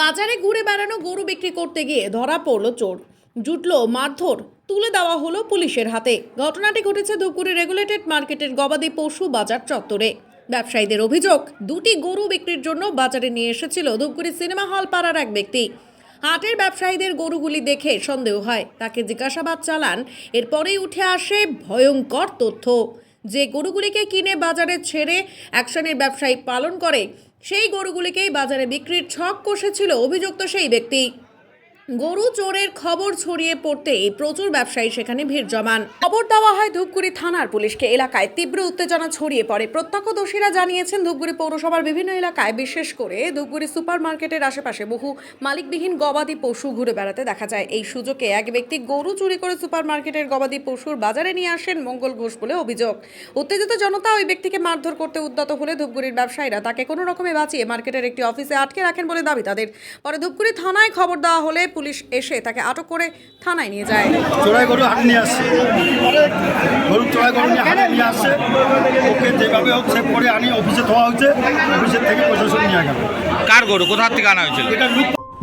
বাজারে ঘুরে বেড়ানো গরু বিক্রি করতে গিয়ে ধরা পড়ল চোর। জুটল মারধর, তুলে দেওয়া হলো পুলিশের হাতে। ঘটনাটি ঘটেছে ধূপগুড়ি রেগুলেটেড মার্কেটের গবাদি পশু বাজার চত্বরে। ব্যবসায়ীদের অভিযোগ, দুটি গরু বিক্রির জন্য বাজারে নিয়ে এসেছিল ধূপগুড়ি সিনেমা হল পাড়ার এক ব্যক্তি। হাটের ব্যবসায়ীদের গরুগুলি দেখে সন্দেহ হয়, তাকে জিজ্ঞাসাবাদ চালান, এরপরেই উঠে আসে ভয়ঙ্কর তথ্য। যে গরুগুলিকে কিনে বাজারে ছেড়ে অ্যাকশনের ব্যবসায়ী পালন করে, সেই গরুগুলিকেই বাজারে বিক্রির ছক কষেছিল অভিযুক্ত সেই ব্যক্তি। গরু চোরের খবর ছড়িয়ে পড়তেই প্রচুর ব্যবসায়ী সেখানে ভিড় জমান। খবর দেওয়া হয় ধূপগুড়ি থানার পুলিশকে। এলাকায় তীব্র উত্তেজনা ছড়িয়ে পড়ে। প্রত্যক্ষদর্শীরা জানিয়েছেন, ধূপগুড়ি পৌরসভার বিভিন্ন এলাকায় বিশেষ করে ধূপগুড়ি সুপার মার্কেটের আশেপাশে বহু মালিকবিহীন গবাদি পশু ঘুরে বেড়াতে দেখা যায়। এই সুযোগে এক ব্যক্তি গরু চুরি করে সুপার মার্কেটের গবাদি পশুর বাজারে নিয়ে আসেন মঙ্গল ঘোষ বলে অভিযোগ। উত্তেজিত জনতা ওই ব্যক্তিকে মারধর করতে উদ্যত হলে ধূপগুড়ির ব্যবসায়ীরা তাকে কোনো রকমে বাঁচিয়ে মার্কেটের একটি অফিসে আটকে রাখেন বলে দাবি তাদের। পরে ধূপগুড়ি থানায় খবর দেওয়া হলে পুলিশ এসে তাকে আটক করে থানায় নিয়ে যায়। চোরাই গরু হাট নিয়ে আসছে গরু চোরাই গরু নিয়ে হাটে নিয়ে আসছে ওকে যেভাবে হোক সেভ করে আনি অফিসে ধোয়া হয়েছে। অফিসের থেকে প্রশাসন নিয়ে গেল। কার গরু? কোথা থেকে আনা হয়েছিল? এটা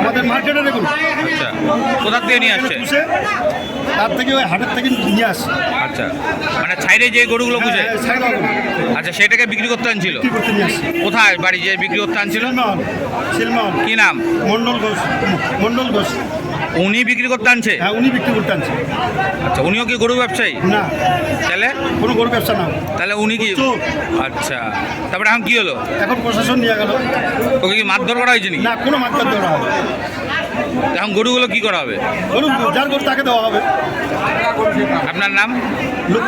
আমাদের আচ্ছা কোথা থেকে নিয়ে আসছে? তার থেকে ওই হাটের থেকে নিয়ে আসছে। আচ্ছা মানে সাইডে যে গরুগুলো বুঝে হ্যাঁ, আচ্ছা সেটাকে বিক্রি করতে আনছিল? কোথায় বাড়ি যে বিক্রি করতে আনছিল? কি নাম? মন্ডল ঘোষ মন্ডল ঘোষ। উনি বিক্রি করতে আনছে? হ্যাঁ উনি বিক্রি করতে আনছে। আচ্ছা উনিও কি গরু ব্যবসায়ী? না। তাহলে? কোনো গরু ব্যবসা না। তাহলে উনি কি? আচ্ছা তারপরে এখন কি হলো? এখন প্রশাসন নিয়ে গেল। ওকে কি মারধর করা হয়েছে না কোনো মাত্রা দেওয়া হবে এখন গরুগুলো কি করা হবে? গরু যার গরু তাকে দেওয়া হবে। আপনার নাম? লোক